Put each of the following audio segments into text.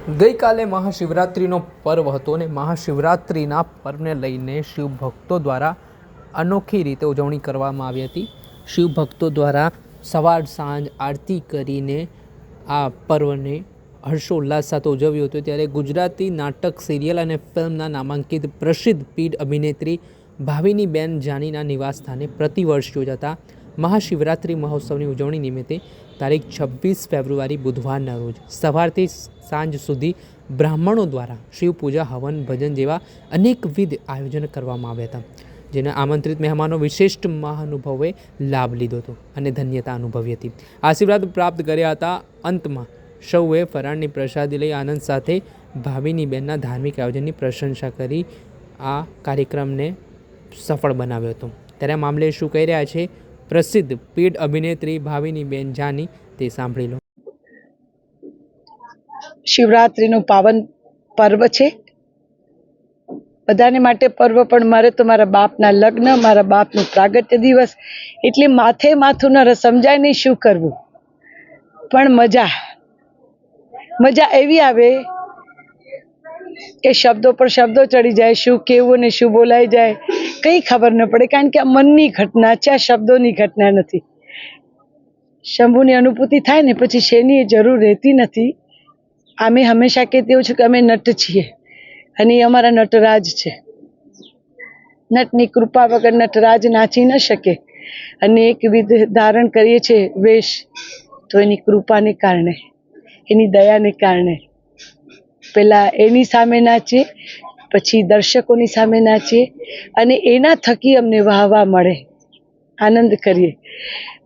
ગઈકાલે મહાશિવરાત્રિનો પર્વ હતો અને મહાશિવરાત્રિના પર્વને લઈને શિવભક્તો દ્વારા અનોખી રીતે ઉજવણી કરવામાં આવી હતી. શિવભક્તો દ્વારા સવાર, સાંજ આરતી કરીને આ પર્વને હર્ષોલ્લાસ સાથે ઉજવ્યું હતું. ત્યારે ગુજરાતી નાટક, સિરિયલ અને ફિલ્મના નામાંકિત પ્રસિદ્ધ પીઢ અભિનેત્રી ભાવિનીબેન જાનીના નિવાસસ્થાને પ્રતિવર્ષ યોજાતા મહાશિવરાત્રિ મહોત્સવની ઉજવણી નિમિત્તે તારીખ છવ્વીસ ફેબ્રુઆરી બુધવારના રોજ સવારથી સાંજ સુધી બ્રાહ્મણો દ્વારા શિવ પૂજા, હવન, ભજન જેવા અનેકવિધ આયોજન કરવામાં આવ્યા હતા, જેના આમંત્રિત મહેમાનો વિશિષ્ટ મહાનુભવોએ લાભ લીધો હતો અને ધન્યતા અનુભવી હતી. આશીર્વાદ પ્રાપ્ત કર્યા હતા. અંતમાં સૌએ ફરાળની પ્રસાદી લઈ આનંદ સાથે ભાવિની બહેનના ધાર્મિક આયોજનની પ્રશંસા કરી આ કાર્યક્રમને સફળ બનાવ્યો હતો. ત્યારે મામલે શું કહી રહ્યા છે? પ્રસિદ્ધ પીઢ અભિનેત્રી ભાવિની બેન જાની તે સાંભળી લો. શિવરાત્રિનું પાવન પર્વ છે. બધાને માટે પર્વ પણ મારે તો મારા બાપના લગ્ન, મારા બાપનું પ્રાગટ્ય દિવસ, એટલે માથે માથું ન સમજાય નહીં શું કરવું. પણ મજા મજા એવી આવે કે શબ્દો પર શબ્દો ચડી જાય, શું કેવું ને શું બોલાઈ જાય, કંઈ ખબર ન પડે, કારણ કે આ મનની ઘટના છે, આ શબ્દોની ઘટના નથી. શંભુની અનુભૂતિ થાય ને પછી શેની જરૂર રહેતી નથી. અમે હંમેશા કહેતી હોઉં છું કે અમે નટ છીએ અને એ અમારા નટરાજ છે. નટની કૃપા વગર નટરાજ નાચી ન શકે અને એક વિધ ધારણ કરીએ છીએ વેશ તો એની કૃપાને કારણે, એની દયાને કારણે. પહેલા એની સામે નાચીએ પછી દર્શકોની સામે નાચીએ અને એના થકી અમને વાહવા મળે. આનંદ કરીએ.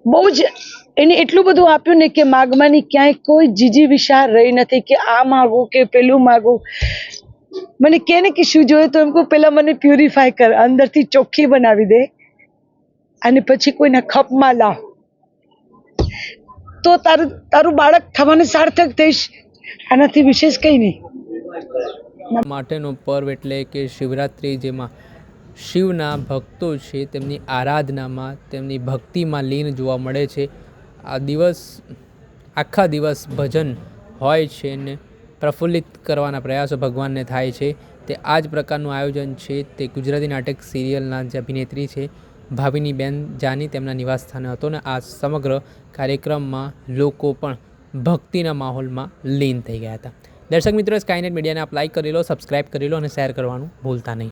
બહુ જ એને એટલું બધું આપ્યું ને કે માગવાની ક્યાંય કોઈ જીજી વિશાળ રહી નથી કે આ માગું કે પેલું માગું. મને કે ને કે શું જોઈએ તો એમ કહું પહેલાં મને પ્યુરિફાય કર, અંદરથી ચોખ્ખી બનાવી દે અને પછી કોઈના ખપમાં લાવ. તો તારું તારું બાળક થવાનું સાર્થક થઈશ. આનાથી વિશેષ કંઈ નહીં. માટેનો પર્વ એટલે કે શિવરાત્રિ, જેમાં શિવના ભક્તો છે, તેમની આરાધનામાં, તેમની ભક્તિમાં લીન જોવા મળે છે. આ દિવસ, આખા દિવસ ભજન હોય છે ને પ્રફુલ્લિત કરવાના પ્રયાસો ભગવાનને થાય છે. તે આ જ પ્રકારનું આયોજન છે. તે ગુજરાતી નાટક સિરિયલના જે અભિનેત્રી છે ભાવિની બેન જાની તેમના નિવાસસ્થાને હતો ને આ સમગ્ર કાર્યક્રમમાં લોકો પણ ભક્તિના માહોલમાં લીન થઈ ગયા હતા. દર્શક મિત્રો સ્કાયનેટ મીડિયાને આપ લાઈક કરી લો સબસ્ક્રાઈબ કરી લો અને શેર કરવાનું ભૂલતા નહીં.